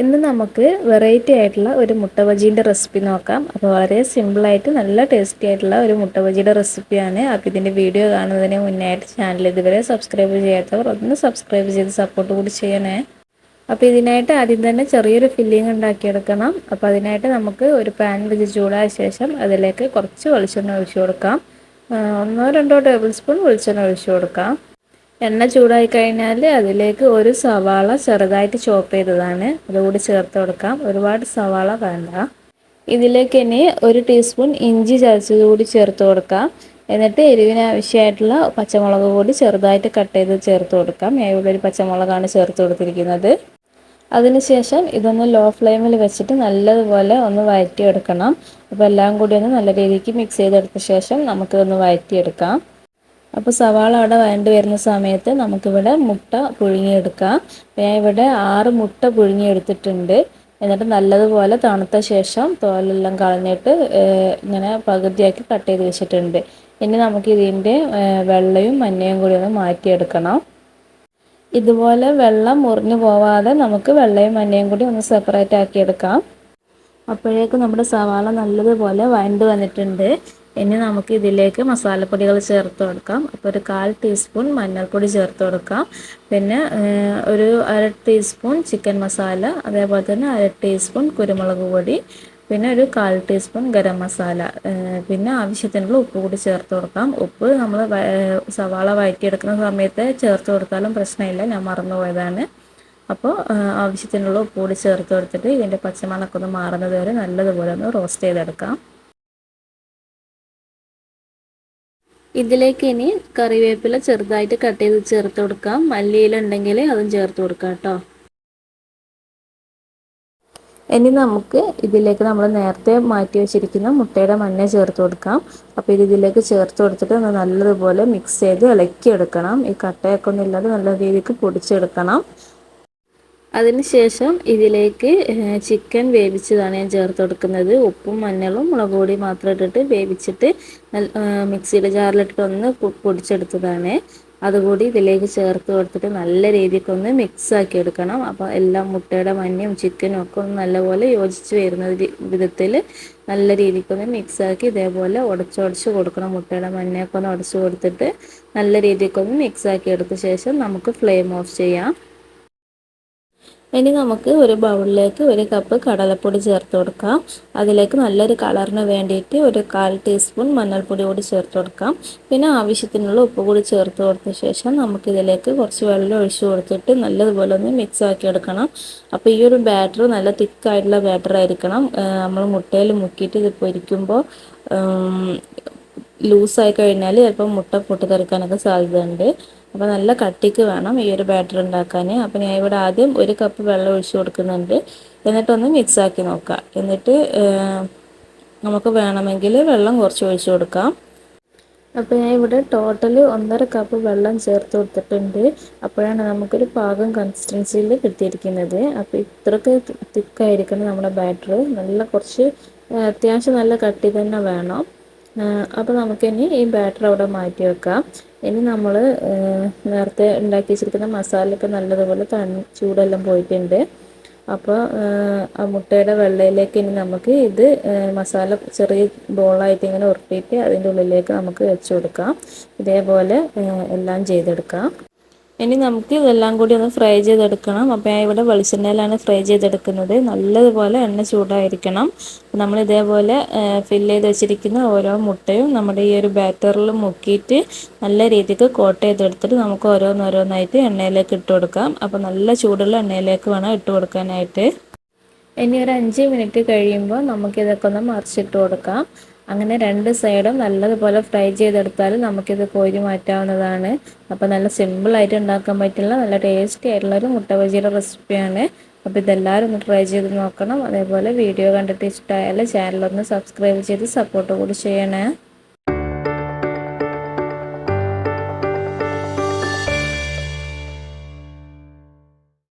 ഇന്ന് നമുക്ക് വെറൈറ്റി ആയിട്ടുള്ള ഒരു മുട്ട ബജീന്റെ റെസിപ്പി നോക്കാം. അപ്പോൾ വളരെ സിമ്പിളായിട്ട് നല്ല ടേസ്റ്റി ആയിട്ടുള്ള ഒരു മുട്ട ബജിയുടെ റെസിപ്പിയാണ് അപ്പോൾ ഇതിന്റെ വീഡിയോ കാണുന്നതിന് മുന്നായിട്ട് ചാനൽ ഇതുവരെ സബ്സ്ക്രൈബ് ചെയ്യാത്തവർ ഒന്ന് സബ്സ്ക്രൈബ് ചെയ്ത് സപ്പോർട്ട് കൂടി ചെയ്യണേ. അപ്പോൾ ഇതിനായിട്ട് ആദ്യം തന്നെ ചെറിയൊരു ഫില്ലിങ് ഉണ്ടാക്കിയെടുക്കണം. അപ്പോൾ അതിനായിട്ട് നമുക്ക് ഒരു പാൻ വെച്ച് ചൂടായ ശേഷം അതിലേക്ക് കുറച്ച് വെളിച്ചെണ്ണ ഒഴിച്ചു കൊടുക്കാം. ഒന്നോ രണ്ടോ ടേബിൾ സ്പൂൺ വെളിച്ചെണ്ണ ഒഴിച്ചു കൊടുക്കാം. എണ്ണ ചൂടായി കഴിഞ്ഞാൽ അതിലേക്ക് ഒരു സവാള ചെറുതായിട്ട് ചോപ്പ് ചെയ്തതാണ്. അതുകൂടി ചേർത്ത് കൊടുക്കാം. ഒരുപാട് സവാള വേണ്ട. ഇതിലേക്ക് ഇനി ഒരു ടീസ്പൂൺ ഇഞ്ചി ചതച്ചത് കൂടി ചേർത്ത് കൊടുക്കാം. എന്നിട്ട് എരിവിന് ആവശ്യമായിട്ടുള്ള പച്ചമുളക് കൂടി ചെറുതായിട്ട് കട്ട് ചെയ്ത് ചേർത്ത് കൊടുക്കാം. ഞാൻ ഇവിടെ ഒരു പച്ചമുളകാണ് ചേർത്ത് കൊടുത്തിരിക്കുന്നത്. അതിനുശേഷം ഇതൊന്ന് ലോ ഫ്ലെയിമിൽ വെച്ചിട്ട് നല്ലതുപോലെ ഒന്ന് വഴറ്റിയെടുക്കണം. അപ്പോൾ എല്ലാം കൂടി ഒന്ന് നല്ല രീതിക്ക് മിക്സ് ചെയ്തെടുത്ത ശേഷം നമുക്കിതൊന്ന് വഴറ്റിയെടുക്കാം. അപ്പോൾ സവാള അവിടെ വഴണ്ട് വരുന്ന സമയത്ത് നമുക്കിവിടെ മുട്ട പുഴുങ്ങിയെടുക്കാം. ഞാൻ ഇവിടെ ആറ് മുട്ട പുഴുങ്ങിയെടുത്തിട്ടുണ്ട്. എന്നിട്ട് നല്ലതുപോലെ തണുത്ത ശേഷം തോലെല്ലാം കളഞ്ഞിട്ട് ഇങ്ങനെ പകുതിയാക്കി കട്ട് ചെയ്ത് വെച്ചിട്ടുണ്ട്. ഇനി നമുക്ക് ഇതിന്റെ വെള്ളയും മഞ്ഞയും കൂടി ഒന്ന് മാറ്റിയെടുക്കണം. ഇതുപോലെ വെള്ളം മുറിഞ്ഞു പോവാതെ നമുക്ക് വെള്ളയും മഞ്ഞയും കൂടി ഒന്ന് സെപ്പറേറ്റ് ആക്കി എടുക്കാം അപ്പോഴേക്കും നമ്മുടെ സവാള നല്ലതുപോലെ വഴണ്ട് വന്നിട്ടുണ്ട്. ഇനി നമുക്ക് ഇതിലേക്ക് മസാലപ്പൊടികൾ ചേർത്ത് കൊടുക്കാം. അപ്പോൾ ഒരു കാൽ ടീസ്പൂൺ മഞ്ഞൾപ്പൊടി ചേർത്ത് കൊടുക്കാം. പിന്നെ ഒരു അര ടീസ്പൂൺ ചിക്കൻ മസാല അതേപോലെ തന്നെ അര ടീസ്പൂൺ കുരുമുളക് പൊടി പിന്നെ ഒരു കാൽ ടീസ്പൂൺ ഗരം മസാല പിന്നെ ആവശ്യത്തിനുള്ള ഉപ്പ് കൂടി ചേർത്ത് കൊടുക്കാം. ഉപ്പ് നമ്മൾ സവാള വഴറ്റിയെടുക്കുന്ന സമയത്ത് ചേർത്ത് കൊടുത്താലും പ്രശ്നമില്ല. ഞാൻ മറന്നുപോയതാണ് അപ്പോൾ ആവശ്യത്തിനുള്ള ഉപ്പ് കൂടി ചേർത്ത് കൊടുത്തിട്ട് ഇതിന്റെ പച്ചമണക്കൊന്ന് മാറുന്നത് വരെ നല്ലതുപോലെ ഒന്ന് റോസ്റ്റ് ചെയ്തെടുക്കാം. ഇതിലേക്ക് ഇനി കറിവേപ്പില ചെറുതായിട്ട് കട്ട് ചെയ്ത് ചേർത്ത് കൊടുക്കാം. മല്ലിയില ഉണ്ടെങ്കിൽ അതും ചേർത്ത് കൊടുക്കാം കേട്ടോ. ഇനി നമുക്ക് ഇതിലേക്ക് നമ്മൾ നേരത്തെ മാറ്റി വെച്ചിരിക്കുന്ന മുട്ടയുടെ മഞ്ഞ ചേർത്ത് കൊടുക്കാം. അപ്പോൾ ഇത് ഇതിലേക്ക് ചേർത്ത് കൊടുത്തിട്ട് നല്ലതുപോലെ മിക്സ് ചെയ്ത് ഇളക്കിയെടുക്കണം. ഈ കട്ടയൊക്കെ ഒന്നും ഇല്ലാതെ നല്ല രീതിക്ക് പൊടിച്ചെടുക്കണം. അതിനുശേഷം ഇതിലേക്ക് ചിക്കൻ വേവിച്ചതാണ് ഞാൻ ചേർത്ത് കൊടുക്കുന്നത്. ഉപ്പും മഞ്ഞളും മുളക് പൊടി മാത്രം ഇട്ടിട്ട് വേവിച്ചിട്ട് മിക്സിയുടെ ജാറിലിട്ടിട്ട് ഒന്ന് പൊടിച്ചെടുത്തതാണ്. അതുകൂടി ഇതിലേക്ക് ചേർത്ത് കൊടുത്തിട്ട് നല്ല രീതിക്കൊന്ന് മിക്സ് ആക്കി എടുക്കണം. അപ്പോൾ എല്ലാം മുട്ടയുടെ മഞ്ഞയും ചിക്കനും ഒക്കെ ഒന്ന് നല്ലപോലെ യോജിച്ച് വരുന്ന വിധത്തിൽ നല്ല രീതിക്കൊന്ന് മിക്സ് ആക്കി ഇതേപോലെ ഉടച്ചുടച്ച് കൊടുക്കണം. മുട്ടയുടെ മഞ്ഞയൊക്കെ ഒന്ന് ഉടച്ച് കൊടുത്തിട്ട് നല്ല രീതിക്കൊന്ന് മിക്സ് ആക്കി എടുത്ത ശേഷം നമുക്ക് ഫ്ലെയിം ഓഫ് ചെയ്യാം. ഇനി നമുക്ക് ഒരു ബൗളിലേക്ക് ഒരു കപ്പ് കടലപ്പൊടി ചേർത്ത് കൊടുക്കാം. അതിലേക്ക് നല്ലൊരു കളറിന് വേണ്ടിയിട്ട് ഒരു കാൽ ടീസ്പൂൺ മഞ്ഞൾപ്പൊടി കൂടി ചേർത്ത് കൊടുക്കാം. പിന്നെ ആവശ്യത്തിനുള്ള ഉപ്പ് കൂടി ചേർത്ത് കൊടുത്ത ശേഷം നമുക്കിതിലേക്ക് കുറച്ച് വെള്ളം ഒഴിച്ചു കൊടുത്തിട്ട് നല്ലതുപോലെ ഒന്ന് മിക്സ് ആക്കി എടുക്കണം. അപ്പോൾ ഈ ഒരു ബാറ്റർ നല്ല തിക്കായിട്ടുള്ള ബാറ്റർ ആയിരിക്കണം. നമ്മൾ മുട്ടയിൽ മുക്കിയിട്ട് ഇത് പൊരിക്കുമ്പോൾ ലൂസായി കഴിഞ്ഞാൽ ചിലപ്പോൾ മുട്ട പൊട്ടിത്തെറിക്കാനൊക്കെ സാധ്യതയുണ്ട്. അപ്പോൾ നല്ല കട്ടിക്ക് വേണം ഈ ഒരു ബാറ്റർ ഉണ്ടാക്കാൻ അപ്പോൾ ഞാൻ ഇവിടെ ആദ്യം ഒരു കപ്പ് വെള്ളം ഒഴിച്ചു കൊടുക്കുന്നുണ്ട്. എന്നിട്ടൊന്ന് മിക്സ് ആക്കി നോക്കാം. എന്നിട്ട് നമുക്ക് വേണമെങ്കിൽ വെള്ളം കുറച്ച് ഒഴിച്ചു കൊടുക്കാം. അപ്പോൾ ഞാൻ ഇവിടെ ടോട്ടൽ ഒന്നര കപ്പ് വെള്ളം ചേർത്ത് കൊടുത്തിട്ടുണ്ട്. അപ്പോഴാണ് നമുക്കൊരു പാകം കൺസിസ്റ്റൻസിയിൽ കിട്ടിയിരിക്കുന്നത്. അപ്പോൾ ഇത്രയ്ക്ക് തിക്കായിരിക്കണം നമ്മുടെ ബാറ്റർ നല്ല കുറച്ച് അത്യാവശ്യം നല്ല കട്ടി തന്നെ വേണം. അപ്പോൾ നമുക്കിനി ഈ ബാറ്റർ അവിടെ മാറ്റി വെക്കാം. ഇനി നമ്മൾ നേരത്തെ ഉണ്ടാക്കി വെച്ചിരിക്കുന്ന മസാലയൊക്കെ നല്ലതുപോലെ തണു ചൂടെല്ലാം പോയിട്ടുണ്ട്. അപ്പോൾ ആ മുട്ടയുടെ വെള്ളയിലേക്ക് ഇനി നമുക്ക് ഇത് മസാല ചെറിയ ബോളായിട്ട് ഇങ്ങനെ ഉരുട്ടിയിട്ട് അതിന്റെ ഉള്ളിലേക്ക് നമുക്ക് വെച്ച് കൊടുക്കാം. ഇതേപോലെ എല്ലാം ചെയ്തെടുക്കാം. ഇനി നമുക്ക് ഇതെല്ലാം കൂടി ഒന്ന് ഫ്രൈ ചെയ്തെടുക്കണം. അപ്പോൾ ഞാൻ ഇവിടെ വെളിച്ചെണ്ണയിലാണ് ഫ്രൈ ചെയ്തെടുക്കുന്നത്. നല്ലതുപോലെ എണ്ണ ചൂടായിരിക്കണം. നമ്മൾ ഇതേപോലെ ഫില്ല് ചെയ്ത് വെച്ചിരിക്കുന്ന ഓരോ മുട്ടയും നമ്മുടെ ഈ ഒരു ബാറ്ററിൽ മുക്കിയിട്ട് നല്ല രീതിക്ക് കോട്ട് ചെയ്തെടുത്തിട്ട് നമുക്ക് ഓരോന്നോരോന്നായിട്ട് എണ്ണയിലേക്ക് ഇട്ട് കൊടുക്കാം. അപ്പോൾ നല്ല ചൂടുള്ള എണ്ണയിലേക്ക് വേണം ഇട്ട് കൊടുക്കാനായിട്ട്. ഇനി ഒരു അഞ്ച് മിനിറ്റ് കഴിയുമ്പോൾ നമുക്കിതൊക്കെ ഒന്ന് മറിച്ചിട്ട് കൊടുക്കാം. അങ്ങനെ രണ്ട് സൈഡും നല്ലതുപോലെ ഫ്രൈ ചെയ്തെടുത്താൽ നമുക്കിത് കോരി മാറ്റാവുന്നതാണ്. അപ്പോൾ നല്ല സിമ്പിളായിട്ട് ഉണ്ടാക്കാൻ പറ്റുള്ള നല്ല ടേസ്റ്റി ആയിട്ടുള്ള ഒരു മുട്ട ബജിയുടെ റെസിപ്പിയാണ് അപ്പോൾ ഇതെല്ലാവരും ഒന്ന് ട്രൈ ചെയ്ത് നോക്കണം. അതേപോലെ വീഡിയോ കണ്ടിട്ട് ഇഷ്ടമായാൽ ചാനലൊന്ന് സബ്സ്ക്രൈബ് ചെയ്ത് സപ്പോർട്ട് കൂടി ചെയ്യണേ.